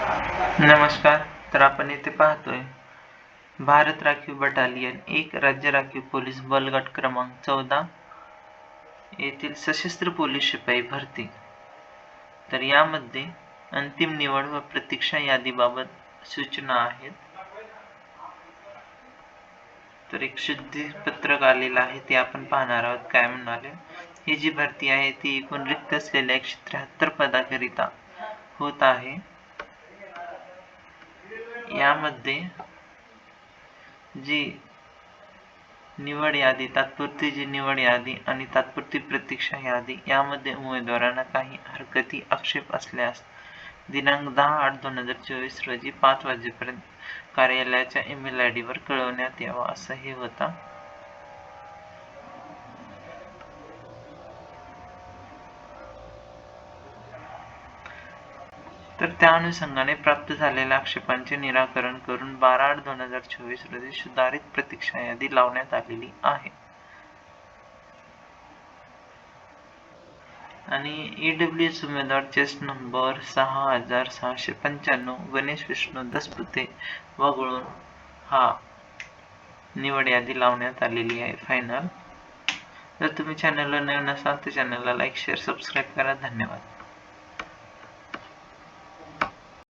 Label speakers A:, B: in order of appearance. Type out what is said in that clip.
A: नमस्कार तर आपण येथे पाहतोय भारत राखीव बटालियन एक राज्य राखीव पोलीस बलगट क्रमांक चौदा येथील सशस्त्र पोलीस शिपाई भरती. तर यामध्ये अंतिम निवड व प्रतीक्षा यादीबाबत सूचना आहेत. तर एक शुद्धी पत्रक आलेलं आहे ते आपण पाहणार आहोत काय म्हणाले. ही जी भरती आहे ती एकूण रिक्त असलेल्या एकशे त्र्याहत्तर पदाकरिता होत आहे. यामध्ये जी निवड यादी तात्पुरती जी निवड यादी आणि तात्पुरती प्रतीक्षा यादी यामध्ये उमेदवारांना काही हरकती आक्षेप असल्यास दिनांक दहा आठ दोन हजार चोवीस रोजी पाच वाजेपर्यंत कार्यालयाच्या ईमेल आय डीवर कळवण्यात यावं असं हे होतं. तर त्या अनुषंगाने प्राप्त झालेल्या आक्षेपांचे निराकरण करून बारा आठ दोन हजार चोवीस रोजी सुधारित प्रतीक्षा यादी लावण्यात आलेली आहे. आणि ईडब्ल्यू एस उमेदवार चेस्ट नंबर सहा हजार सहाशे पंच्याण्णव गणेश विष्णू दसपुते वगळून हा निवड यादी लावण्यात आलेली आहे फायनल जर तुम्ही चॅनलला नवीन असाल तर चॅनलला लाईक शेअर सबस्क्राईब करा. धन्यवाद.